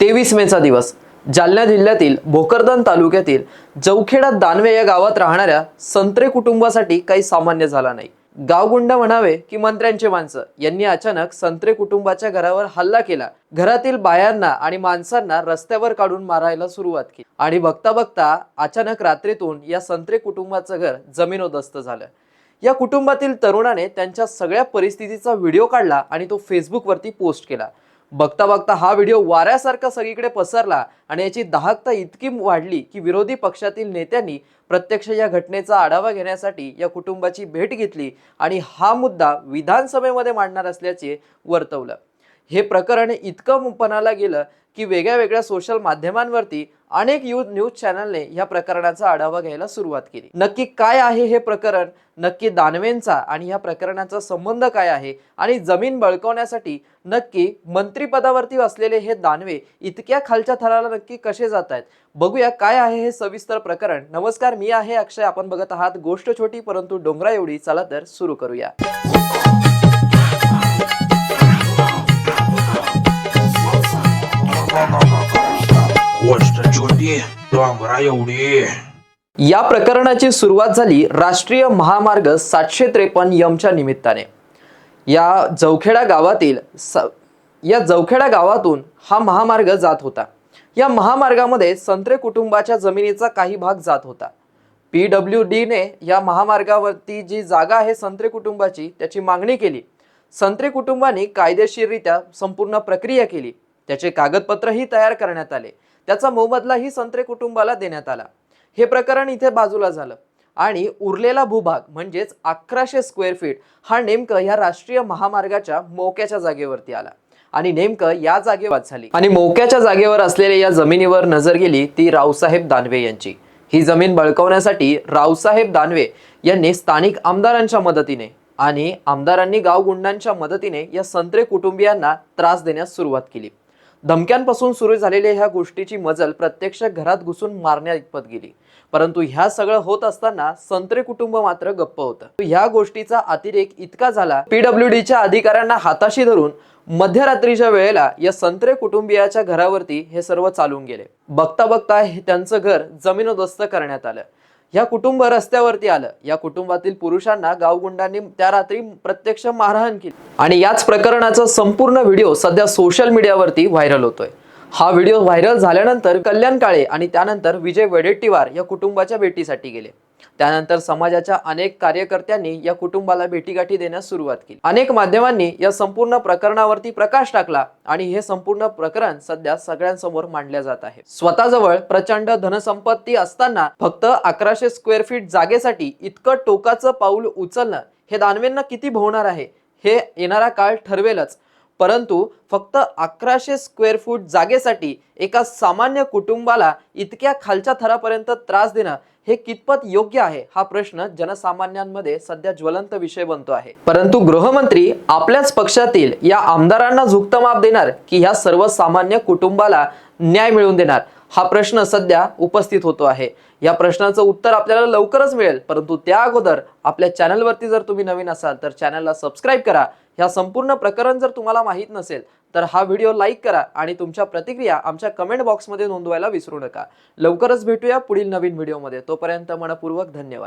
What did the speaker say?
तेवीस मेचा दिवस. जालना जिल्ह्यातील भोकरदन तालुक्यातील जवखेडा दानवे या गावात राहणाऱ्या संत्रे कुटुंबासाठी काही सामान्य झाला नाही. गावगुंड म्हणावे की मंत्र्यांचे माणसं. यांनी अचानक संत्रे कुटुंबाच्या घरावर हल्ला केला. घरातील बायांना आणि माणसांना रस्त्यावर काढून मारायला सुरुवात केली. आणि बघता बघता अचानक रात्रीतून या संत्रे कुटुंबाचं घर जमीनोदस्त झालं. या कुटुंबातील तरुणाने त्यांच्या सगळ्या परिस्थितीचा व्हिडिओ काढला आणि तो फेसबुकवरती पोस्ट केला. बघता बघता हा व्हिडिओ वाऱ्यासारखा सगळीकडे पसरला आणि याची दाहकता इतकी वाढली की विरोधी पक्षातील नेत्यांनी प्रत्यक्ष या घटनेचा आढावा घेण्यासाठी या कुटुंबाची भेट घेतली आणि हा मुद्दा विधानसभेमध्ये मांडणार असल्याचे वर्तवलं. हे प्रकरण इतकं पणाला गेलं की वेगळ्या वेगळ्या सोशल माध्यमांवरती अनेक यूज न्यूज चॅनलने या प्रकरणाचा आढावा घ्यायला सुरुवात केली. नक्की काय आहे हे प्रकरण? नक्की दानवेंचा आणि या प्रकरणाचा संबंध काय आहे? आणि जमीन बळकवण्यासाठी नक्की मंत्रिपदावरती असलेले हे दानवे इतक्या खालच्या थराला नक्की कसे जात आहेत? बघूया काय आहे हे सविस्तर प्रकरण. नमस्कार मी आहे अक्षय. आपण बघत आहात गोष्ट छोटी परंतु डोंगरा एवढी चला तर सुरू करूया. डोंगरा एवढी? या प्रकरणाची सुरुवात झाली राष्ट्रीय महामार्ग सातशे त्रेपन्न यमच्या निमित्ताने. या जवखेडा गावातील स या जवखेडा गावातून हा महामार्ग जात होता. या महामार्गामध्ये संत्रे कुटुंबाच्या जमिनीचा काही भाग जात होता. पी डब्ल्यू डीने या महामार्गावरती जी जागा आहे संत्रे कुटुंबाची त्याची मागणी केली. संत्रे कुटुंबाने कायदेशीररित्या संपूर्ण प्रक्रिया केली. त्याचे कागदपत्रही तयार करण्यात आले. त्याचा मोबदलाही संत्रे कुटुंबाला देण्यात आला. हे प्रकरण इथे बाजूला झालं. आणि उरलेला भूभाग म्हणजेच अकराशे स्क्वेअर फीट हा नेमकं या राष्ट्रीय महामार्गाच्या मोक्याच्या जागेवरती आला. आणि नेमकं या जागेवर झाली. आणि मोक्याच्या जागेवर असलेल्या या जमिनीवर नजर गेली ती रावसाहेब दानवे यांची. ही जमीन बळकवण्यासाठी रावसाहेब दानवे यांनी स्थानिक आमदारांच्या मदतीने आणि आमदारांनी गावगुंडांच्या मदतीने या संत्रे कुटुंबियांना त्रास देण्यास सुरुवात केली. धमक्यांपासून सुरू झालेल्या ह्या गोष्टीची मजल प्रत्यक्ष घरात घुसून मारण्या इतपत गेली. परंतु ह्या सगळं होत असताना संत्रे कुटुंब मात्र गप्प होतं. ह्या गोष्टीचा अतिरेक इतका झाला पीडब्ल्यू डीच्या अधिकाऱ्यांना हाताशी धरून मध्यरात्रीच्या वेळेला या संत्रे कुटुंबियाच्या घरावरती हे सर्व चालून गेले. बघता बघता त्यांचं घर जमीनोदस्त करण्यात आलं. या कुटुंब रस्त्यावरती आलं. या कुटुंबातील पुरुषांना गावगुंडांनी त्या रात्री प्रत्यक्ष मारहाण केली. आणि याच प्रकरणाचा संपूर्ण व्हिडिओ सध्या सोशल मीडियावरती व्हायरल होतोय. हा व्हिडिओ व्हायरल झाल्यानंतर कल्याण काळे आणि त्यानंतर विजय वडेट्टीवार या कुटुंबाच्या भेटीसाठी गेले. त्यानंतर समाजाच्या अनेक कार्यकर्त्यांनी या कुटुंबाला भेटीगाठी देण्यास सुरुवात केली. अनेक माध्यमांनी या संपूर्ण प्रकरणावरती प्रकाश टाकला आणि हे संपूर्ण प्रकरण सध्या सगळ्यांसमोर मांडले जात आहे. स्वतःजवळ प्रचंड धनसंपत्ती असताना फक्त अकराशे स्क्वेअर फीट जागेसाठी इतकं टोकाचं पाऊल उचलणं हे दानवेंना किती भोवणार आहे हे येणारा काळ ठरवेलच. परंतु फक्त अकराशे स्क्वेअर फूट जागेसाठी एका सामान्य कुटुंबाला इतक्या खालच्या थरापर्यंत त्रास देणं हे कितपत योग्य आहे हा प्रश्न जनसामान्यांमध्ये सध्या ज्वलंत विषय बनतो आहे. परंतु गृहमंत्री आपल्याच पक्षातील या आमदारांना झुकतं माप देणार की ह्या सर्वसामान्य कुटुंबाला न्याय मिळवून देणार? हा प्रश्न सध्या उपस्थित होतो आहे. या प्रश्नाचं उत्तर आपल्याला लवकरच मिळेल परंतु त्या अगोदर आपल्या चॅनलवरती जर तुम्ही नवीन असाल तर चॅनलला सबस्क्राईब करा. ह्या संपूर्ण प्रकरण जर तुम्हाला माहीत नसेल तर हा व्हिडिओ लाईक करा आणि तुमच्या प्रतिक्रिया आमच्या कमेंट बॉक्समध्ये नोंदवायला विसरू नका. लवकरच भेटूया पुढील नवीन व्हिडिओमध्ये. तोपर्यंत मनपूर्वक धन्यवाद.